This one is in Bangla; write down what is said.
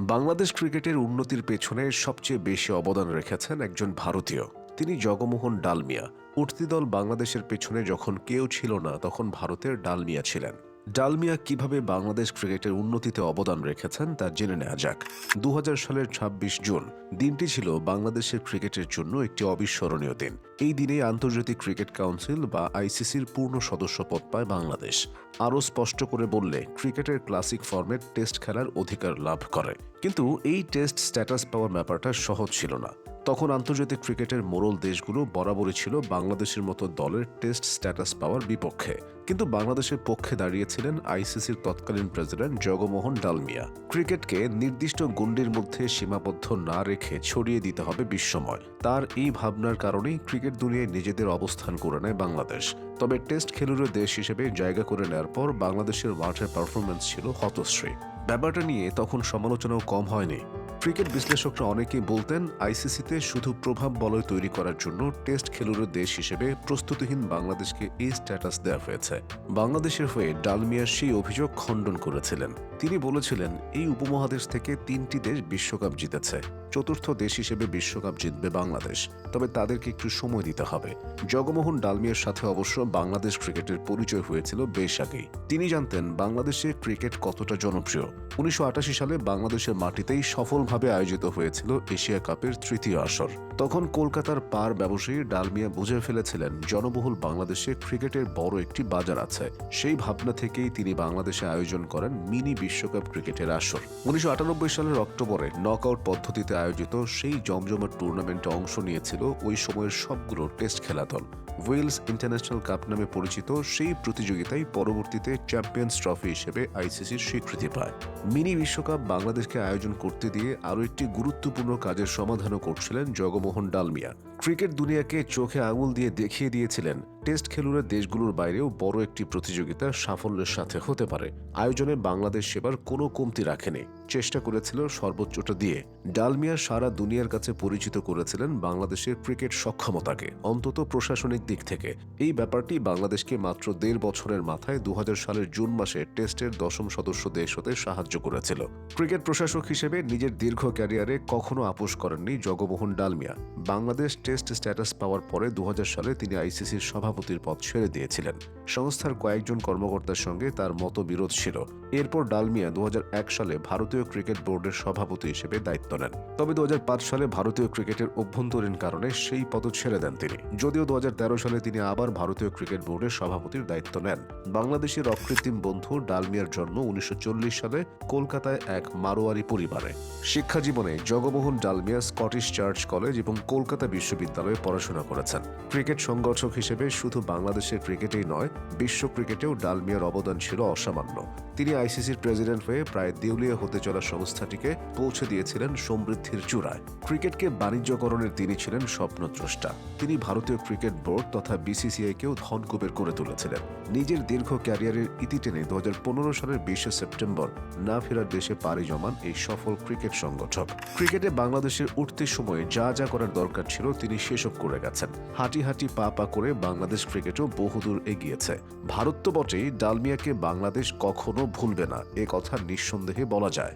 বাংলাদেশ ক্রিকেটের উন্নতির পেছনে সবচেয়ে বেশি অবদান রেখেছেন একজন ভারতীয়। তিনি জগমোহন ডালমিয়া। উঠতি দল বাংলাদেশের পেছনে যখন কেউ ছিল না, তখন ভারতের ডালমিয়া ছিলেন। ডালমিয়া কীভাবে বাংলাদেশ ক্রিকেটের উন্নতিতে অবদান রেখেছেন তা জেনে নেওয়া যাক। দু হাজার সালের ২৬ জুন, দিনটি ছিল বাংলাদেশের ক্রিকেটের জন্য একটি অবিস্মরণীয় দিন। এই দিনে আন্তর্জাতিক ক্রিকেট কাউন্সিল বা আইসিসির পূর্ণ সদস্য পদ পায় বাংলাদেশ। আরও স্পষ্ট করে বললে, ক্রিকেটের ক্লাসিক ফর্মেট টেস্ট খেলার অধিকার লাভ করে। কিন্তু এই টেস্ট স্ট্যাটাস পাওয়ার ব্যাপারটা সহজ ছিল না। তখন আন্তর্জাতিক ক্রিকেটের মোরল দেশগুলো বরাবরই ছিল বাংলাদেশের মতো দলের টেস্ট স্ট্যাটাস পাওয়ার বিপক্ষে। কিন্তু বাংলাদেশের পক্ষে দাঁড়িয়েছিলেন আইসিসির তৎকালীন প্রেসিডেন্ট জগমোহন ডালমিয়া। ক্রিকেটকে নির্দিষ্ট গুন্ডির মধ্যে সীমাবদ্ধ না রেখে ছড়িয়ে দিতে হবে বিশ্বময়। তার এই ভাবনার কারণেই ক্রিকেট দুনিয়ায় নিজেদের অবস্থান করে নেয় বাংলাদেশ। তবে টেস্ট খেলুড়ে দেশ হিসেবে জায়গা করে নেওয়ার পর বাংলাদেশের মাঠের পারফরমেন্স ছিল হতশ্রী। ব্যাপারটা নিয়ে তখন সমালোচনাও কম হয়নি। ক্রিকেট বিশ্লেষকরা অনেকেই বলতেন, আইসিসিতে শুধু প্রভাব বলয় তৈরি করার জন্য টেস্ট খেলুড়ে দেশ হিসেবে প্রস্তুতিহীন বাংলাদেশকে এই স্ট্যাটাস দেওয়া হয়েছে। বাংলাদেশের হয়ে ডালমিয়ার সেই অভিযোগ খণ্ডন করেছিলেন। তিনি বলেছিলেন, এই উপমহাদেশ থেকে তিনটি দেশ বিশ্বকাপ জিতেছে। চতুর্থ দেশ হিসেবে বিশ্বকাপ জিতবে বাংলাদেশ। তবে তাদেরকে একটু সময় দিতে হবে। জগমোহন ডালমিয়ার সাথে অবশ্য বাংলাদেশ ক্রিকেটের পরিচয় হয়েছিল বেশ আগেই। তিনি জানতেন, বাংলাদেশে ক্রিকেট কতটা জনপ্রিয়। উনিশশো আটাশি সালে বাংলাদেশের মাটিতেই সফলভাবে আয়োজিত হয়েছিল এশিয়া কাপের তৃতীয় আসর। তখন কলকাতার পার ব্যবসায়ী ডালমিয়া বুঝে ফেলেছিলেন, জনবহুল বাংলাদেশে ক্রিকেটের বড় একটি বাজার আছে। সেই ভাবনা থেকেই তিনি বাংলাদেশে আয়োজন করেন মিনি বিশ্বকাপ ক্রিকেটের আসর। উনিশশো সালের অক্টোবরে নকআউট পদ্ধতিতে আয়োজিত সেই জমজমাট টুর্নামেন্টে অংশ নিয়েছিল ওই সময়ের সবগুলো টেস্ট খেলা দল। ওয়েলস ইন্টারন্যাশনাল কাপ নামে পরিচিত সেই প্রতিযোগিতায় পরবর্তীতে চ্যাম্পিয়ন্স ট্রফি হিসেবে আইসিসির স্বীকৃতি পায়। মিনি বিশ্বকাপ বাংলাদেশকে আয়োজন করতে দিয়ে আরও একটি গুরুত্বপূর্ণ কাজের সমাধানও করছিলেন জগমোহন ডালমিয়া ক্রিকেট দুনিয়াকে চোখে আঙুল দিয়ে দেখিয়ে দিয়েছিলেন। টেস্ট খেলুড়ে দেশগুলোর বাইরেও বড় একটি প্রতিযোগিতা সাফল্যের সাথে হতে পারে। আয়োজনে বাংলাদেশ সেবার কোনো কমতি রাখেনি। চেষ্টা করেছিল সর্বোচ্চটা দিয়ে। ডালমিয়া সারা দুনিয়ার কাছে পরিচিত করেছিলেন বাংলাদেশের ক্রিকেট সক্ষমতাকে, অন্তত প্রশাসনিক দিক থেকে। এই ব্যাপারটি বাংলাদেশকে মাত্র দেড় বছরের মাথায় দু হাজার সালের জুন মাসে টেস্টের দশম সদস্য দেশ হতে সাহায্য করেছিল। ক্রিকেট প্রশাসক হিসেবে নিজের দীর্ঘ ক্যারিয়ারে কখনো আপোষ করেননি জগমোহন ডালমিয়া। বাংলাদেশ টেস্ট স্ট্যাটাস পাওয়ার পরে দু সালে তিনি আইসিসির সভাপতির পদ ছেড়ে দিয়েছিলেন। সংস্থার কয়েকজন কর্মকর্তার সঙ্গে তার মতবিরোধ ছিল। এরপর ডালমিয়া দু সালে ভারতীয় ক্রিকেট বোর্ডের সভাপতি হিসেবে দায়িত্ব নেন। তবে দু সালে ভারতীয় ক্রিকেটের অভ্যন্তরীণ কারণে সেই পদ ছেড়ে দেন তিনি। যদিও দু হাজার তেরো সালে তিনি আবার ভারতীয় ক্রিকেট বোর্ডের সভাপতির দায়িত্ব নেন। বাংলাদেশের অকৃত্রিম বন্ধু ডালমিয়ার জন্ম উনিশশো চল্লিশ সালে কলকাতায় এক মারোয়ারি পরিবারে। শিক্ষা জীবনে Jagmohan Dalmiya Scottish church college এবং কলকাতা বিশ্ববিদ্যালয়ে পড়াশোনা করেছেন। ক্রিকেট সংগঠক হিসেবে শুধু বাংলাদেশের ক্রিকেটেই নয়, বিশ্ব ক্রিকেটেও ডালমিয়ার অবদান ছিল অসামান্য। তিনি আইসিসির প্রেসিডেন্ট হয়ে প্রায় দেউলিয়া হতে চলা সংস্থাটিকে পৌঁছে দিয়েছিলেন সমৃদ্ধির চূড়ায়। ক্রিকেটকে বাণিজ্যকরণের তিনি ছিলেন স্বপ্নদ্রষ্টা। তিনি ভারতীয় ক্রিকেট বোর্ড তথা বিসিসিআইকেও ধনকুবের করে তুলেছিলেন। নিজের দীর্ঘ ক্যারিয়ারের ইতি টেনে দু হাজার পনেরো সালের বিশে সেপ্টেম্বর না ফেরার দেশে পাড়ি জমান এই সফল ক্রিকেট সংগঠক। ক্রিকেটে বাংলাদেশের উঠতে সময়ে যা যা করার দরকার ছিল তিনি সেসব করে গেছেন। হাঁটি হাঁটি পা পা করে বাংলাদেশ ক্রিকেটও বহুদূর এগিয়েছে। ভারত তো বটেই ডালমিয়াকে বাংলাদেশ কখনো ভুলবে না, এ কথা নিঃসন্দেহে বলা যায়।